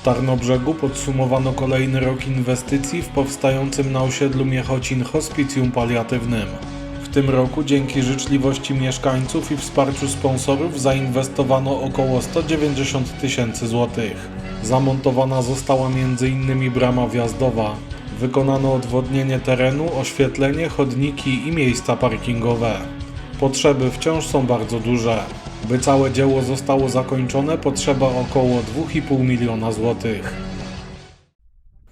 W Tarnobrzegu podsumowano kolejny rok inwestycji w powstającym na osiedlu Miechocin hospicjum paliatywnym. W tym roku dzięki życzliwości mieszkańców i wsparciu sponsorów zainwestowano około 190 tysięcy złotych. Zamontowana została m.in. brama wjazdowa. Wykonano odwodnienie terenu, oświetlenie, chodniki i miejsca parkingowe. Potrzeby wciąż są bardzo duże. By całe dzieło zostało zakończone, potrzeba około 2,5 miliona złotych.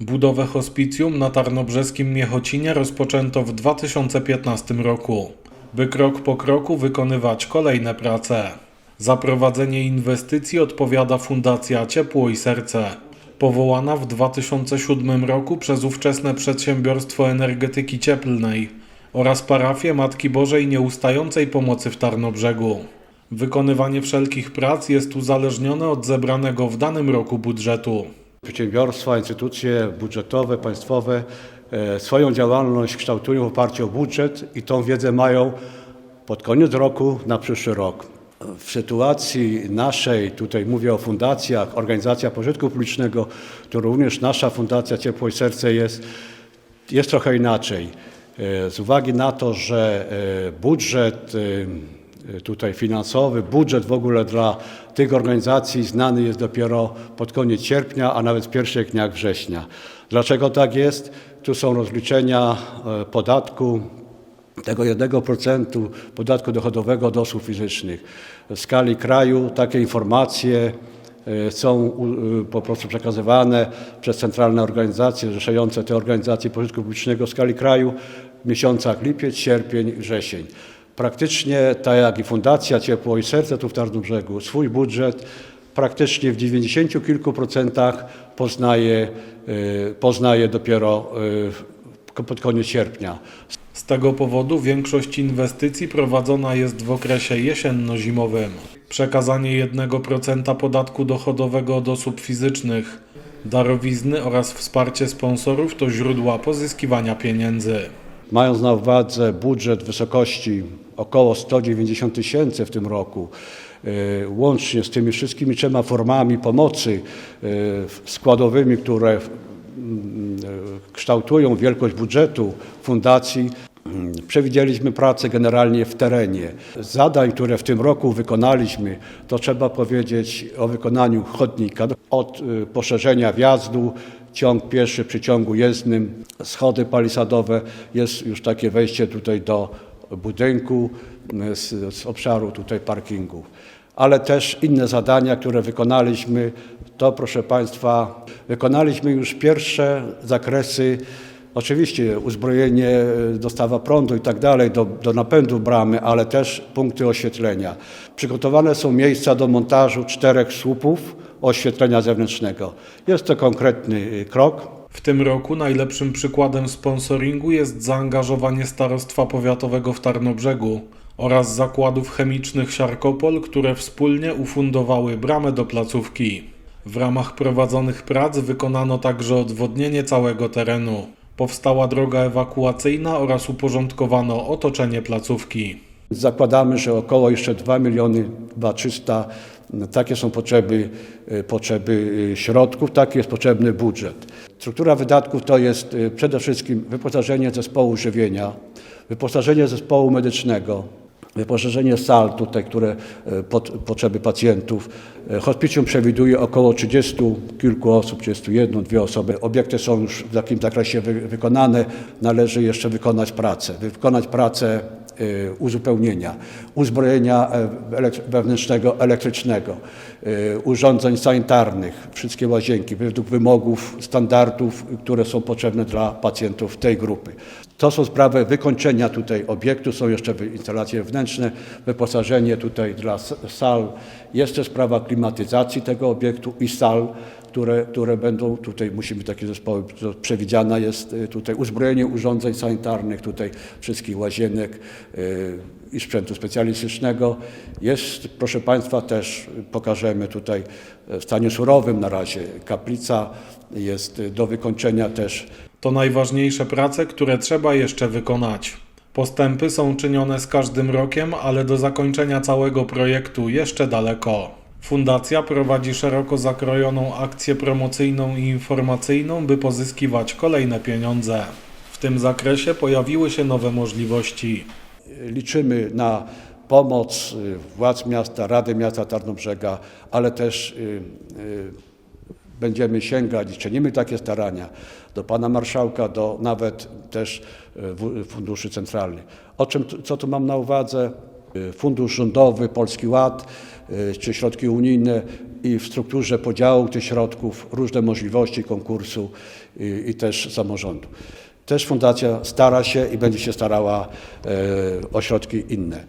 Budowę hospicjum na tarnobrzeskim Miechocinie rozpoczęto w 2015 roku, by krok po kroku wykonywać kolejne prace. Za prowadzenie inwestycji odpowiada Fundacja Ciepło i Serce, powołana w 2007 roku przez ówczesne Przedsiębiorstwo Energetyki Cieplnej oraz parafię Matki Bożej Nieustającej Pomocy w Tarnobrzegu. Wykonywanie wszelkich prac jest uzależnione od zebranego w danym roku budżetu. Przedsiębiorstwa, instytucje budżetowe, państwowe e, swoją działalność kształtują w oparciu o budżet i tą wiedzę mają pod koniec roku na przyszły rok. W sytuacji naszej, tutaj mówię o fundacjach, organizacja pożytku publicznego, to również nasza Fundacja Ciepło i Serce jest, jest trochę inaczej. E, Z uwagi na to, że e, budżet tutaj finansowy, budżet w ogóle dla tych organizacji znany jest dopiero pod koniec sierpnia, a nawet w pierwszych dniach września. Dlaczego tak jest? Tu są rozliczenia e, podatku, tego 1% podatku dochodowego od osób fizycznych. W skali kraju takie informacje e, są po prostu przekazywane przez centralne organizacje zrzeszające te organizacje pożytku publicznego w skali kraju w miesiącach lipiec, sierpień, wrzesień. Praktycznie tak jak i Fundacja Ciepło i Serce tu w Tarnobrzegu swój budżet praktycznie w 90 kilku procentach poznaje, e, poznaje dopiero e, pod koniec sierpnia. Z tego powodu większość inwestycji prowadzona jest w okresie jesienno-zimowym. Przekazanie 1% podatku dochodowego od osób fizycznych, darowizny oraz wsparcie sponsorów to źródła pozyskiwania pieniędzy. Mając na uwadze budżet w wysokości około 190 tysięcy w tym roku, e, łącznie z tymi wszystkimi trzema formami pomocy e, składowymi, które mm, e, kształtują wielkość budżetu fundacji, mm, przewidzieliśmy pracę generalnie w terenie. Zadań, które w tym roku wykonaliśmy, to trzeba powiedzieć o wykonaniu chodnika od poszerzenia wjazdu, ciąg pieszy przy ciągu jezdnym, schody palisadowe, jest już takie wejście tutaj do budynku e, z, z obszaru tutaj parkingu. Ale też inne zadania, które wykonaliśmy, to proszę Państwa, wykonaliśmy już pierwsze zakresy, oczywiście uzbrojenie, dostawa prądu i tak dalej do, do napędu bramy, ale też punkty oświetlenia. Przygotowane są miejsca do montażu czterech słupów oświetlenia zewnętrznego. Jest to konkretny e, krok, W tym roku najlepszym przykładem sponsoringu jest zaangażowanie Starostwa Powiatowego w Tarnobrzegu oraz zakładów chemicznych Siarkopol, które wspólnie ufundowały bramę do placówki. W ramach prowadzonych prac wykonano także odwodnienie całego terenu. Powstała droga ewakuacyjna oraz uporządkowano otoczenie placówki. Zakładamy, że około jeszcze 2 miliony 2300 takie są potrzeby, e, potrzeby e, środków, taki jest potrzebny budżet. Struktura wydatków to jest e, przede wszystkim wyposażenie zespołu żywienia, wyposażenie zespołu medycznego, wyposażenie sal tutaj, które e, pod potrzeby pacjentów. E, Hospicjum przewiduje około 30 kilku osób, 31, dwie osoby. Obiekty są już w takim zakresie wy, wykonane. Należy jeszcze wykonać pracę. Wykonać pracę uzupełnienia, uzbrojenia e, wewnętrznego, elektrycznego, e, urządzeń sanitarnych, wszystkie łazienki według wymogów, standardów, które są potrzebne dla pacjentów tej grupy. To są sprawy wykończenia tutaj obiektu, są jeszcze instalacje wewnętrzne, wyposażenie tutaj dla sal. Jeszcze sprawa klimatyzacji tego obiektu i sal, które, które będą tutaj, musimy takie zespoły, przewidziana jest y, tutaj uzbrojenie urządzeń sanitarnych, tutaj wszystkich łazienek y, i sprzętu specjalistycznego. Jest, proszę Państwa, też pokażemy tutaj w stanie surowym na razie. Kaplica jest y, do wykończenia też To najważniejsze prace, które trzeba jeszcze wykonać. Postępy są czynione z każdym rokiem, ale do zakończenia całego projektu jeszcze daleko. Fundacja prowadzi szeroko zakrojoną akcję promocyjną i informacyjną, by pozyskiwać kolejne pieniądze. W tym zakresie pojawiły się nowe możliwości. Liczymy na pomoc y, władz miasta, Rady Miasta Tarnobrzega, ale też y, y, będziemy sięgać i czynimy takie starania do pana marszałka, do nawet też funduszy centralnych. O czym, co tu mam na uwadze? Y, Fundusz rządowy, Polski Ład, y, czy środki unijne i w strukturze podziału tych środków różne możliwości konkursu i, i też samorządu. Też fundacja stara się i będzie się starała e, o środki inne.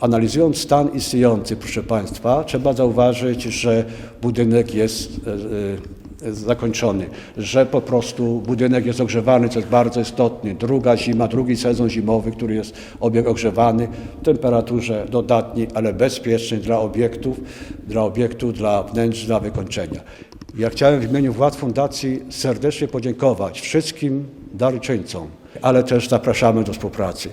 Analizując stan istniejący, proszę Państwa, trzeba zauważyć, że budynek jest e, e, zakończony, że po prostu budynek jest ogrzewany, co jest bardzo istotne. Druga zima, drugi sezon zimowy, który jest obiekt ogrzewany w temperaturze dodatniej, ale bezpiecznej dla obiektów, dla obiektów, dla wnętrz, dla wykończenia. Ja chciałem w imieniu władz fundacji serdecznie podziękować wszystkim darczyńcom, ale też zapraszamy do współpracy.